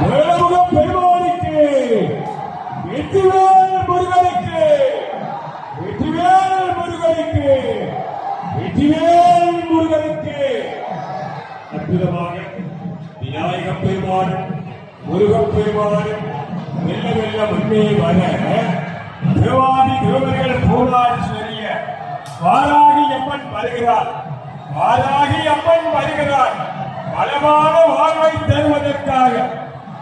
வேலமுக பெருமானுக்கு வெற்றிவேல் முருகனுக்கு வெற்றிவேல் முருகனுக்கு வெற்றிவேல் முருகனுக்கு. அற்புதமாக விநாயகப் பெருமான் முருகப் பெருமான் வெல்ல வெல்ல முன்னே வர தேவாதி தேவர்கள் போராடி சொல்லிய வாராகி அம்மன் வருகிறார். வாராகி அம்மன் வருகிறார். பலமான வாழ்வை தருவதற்காக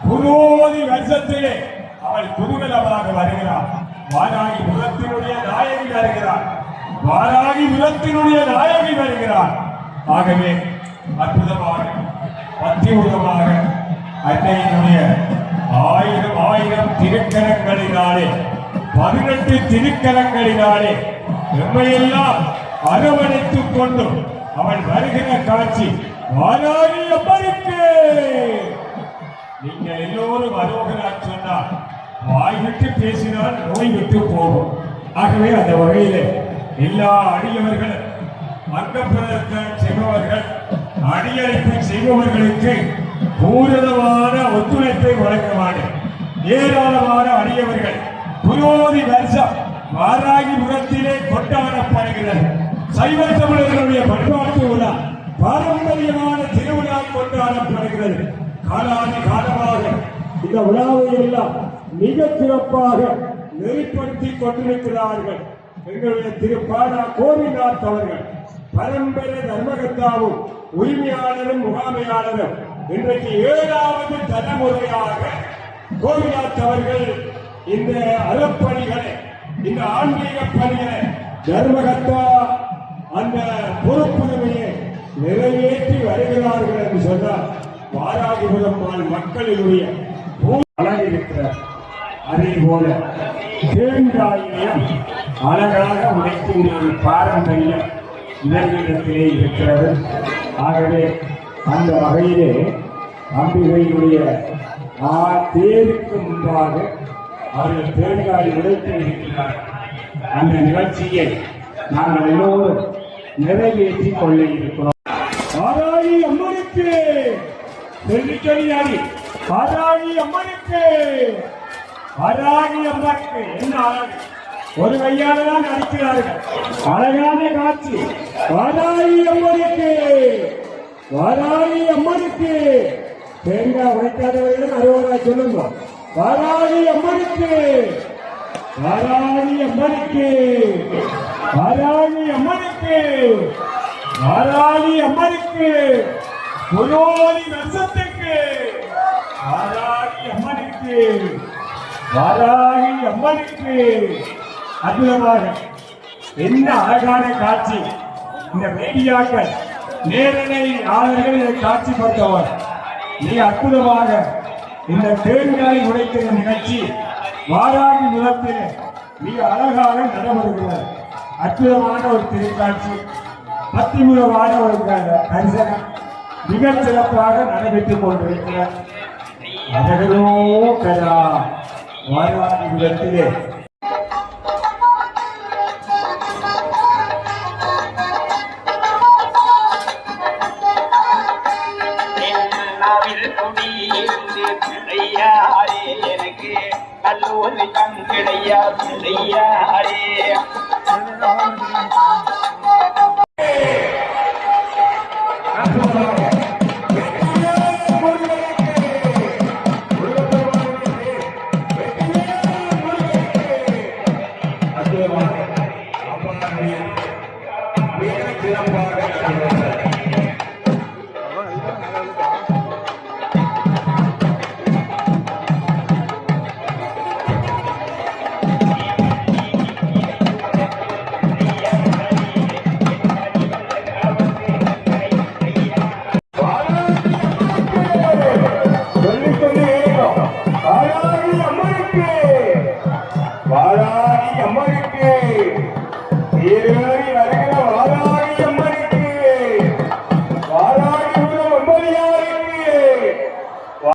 குருவோதி வருஷத்திலே அவள் குருகலமாக வருகிறார் வாராகி புலத்தினுடைய நாயகி வருகிறார் வாராகி புலத்தினுடைய நாயகி வருகிறார் ஆகவே அற்புதமாக அத்தியுதமாக அன்னையினுடைய ஆயிரம் ஆயிரம் திருக்கரங்களினாலே பதினெட்டு திருக்கரங்களினாலே எம்மையெல்லாம் அரவணைத்துக் கொண்டும் அவள் வருகிற காட்சி வாராகி அம்மனுக்கு! நீங்க எல்லோரும் அரோகராக சொன்னால் வாய் விட்டு பேசினால் நோய் விட்டு போகும். ஆகவே அந்த வகையிலே எல்லா அடியவர்களும் அங்கப்பிரதர்கள் செய்பவர்கள் அடியழைப்பு செய்பவர்களுக்கு பூரதமான ஒத்துழைப்பை வழங்குவாங்க ஏராளமான அடியவர்கள் புரோதி வருஷம் வாராகி முகத்திலே கொண்டாடப்படுகிறது. சைவ தமிழர்களுடைய பண்பாட்டு விழா பாரம்பரியமான திருவிழா கொண்டாடப்படுகிறது. காலாதி காலமாக இந்த விழாவை எல்லாம் மிக சிறப்பாக நெறிப்படுத்தி கொண்டிருக்கிறார்கள். எங்களுடைய திரு பாடா கோவிநாத் அவர்கள் பரம்பரை தர்மகத்தாவும் உரிமையாளரும் முகாமையாளரும் இன்றைக்கு ஏழாவது தலைமுறையாக கோவிநாத் அவர்கள் இந்த அறப்பணிகளை இந்த ஆன்மீக பணிகளை தர்மகத்தா அந்த பொறுப்புரிமையை நிறைவேற்றி வருகிறார்கள் என்று சொன்னார் வாராகிபுரம் மக்களினுடைய அழகிருக்கிறார் அதே போல தேங்காயிலையும் அழகாக உடைக்கும் ஒரு பாரம்பரியம் இளைஞரத்திலே இருக்கிறது. ஆகவே அந்த வகையிலே அம்பிகையினுடைய ஆ தேருக்கு முன்பாக அவர்கள் தேங்காய் உடைத்து இருக்கிறார் அந்த நிகழ்ச்சியை நாங்கள் எல்லோரும் நிறைவேற்றிக் கொள்ள இருக்கிறோம். ஆராயி அம்மனுக்கு! நெல்லிக்கனியாடி ஆராயி அம்மனுக்கு. ஆராயி அம்மனுக்கு. என்ன அழகு ஒரு கையால தான் அடிக்கிறார்கள் அழகான காட்சி. வாராயி அம்மனுக்கு. வாராயி அம்மனுக்கு. தேங்காய் உடைக்காதவர்களும் அறுபதா சொல்லுங்க வாராயி அம்மனுக்கு. வாராயி அம்மனுக்கு. வாராயி அம்மனுக்கு. வாராயி அம்மனுக்கு. குரோதி வருஷத்துக்கு வாராகி அம்மனுக்கு. வாராகி அம்மனுக்கு. அற்புதமாக. என்ன அழகான காட்சி. இந்த மீடியாக்கள் நேரலை ஆளர்கள் இதை காட்சிப்படுத்தவர். மிக அற்புதமாக இந்த தேங்காய் உடைக்கிற நிகழ்ச்சி வாராகி நிலத்தில் மிக அழகாக நடைபெறுகிறார் அற்புதமான ஒரு திருக்காட்சி. பத்திமுகமான ஒரு தரிசனம் மிக சிறப்பாக நடைபெற்றுக் கொண்டிருக்கிறார் அழகோ கலா வாராகி பிள்ளையாரே எனக்கு கல்லூரி கண் கிடையா பிள்ளையாரே சிறப்பாக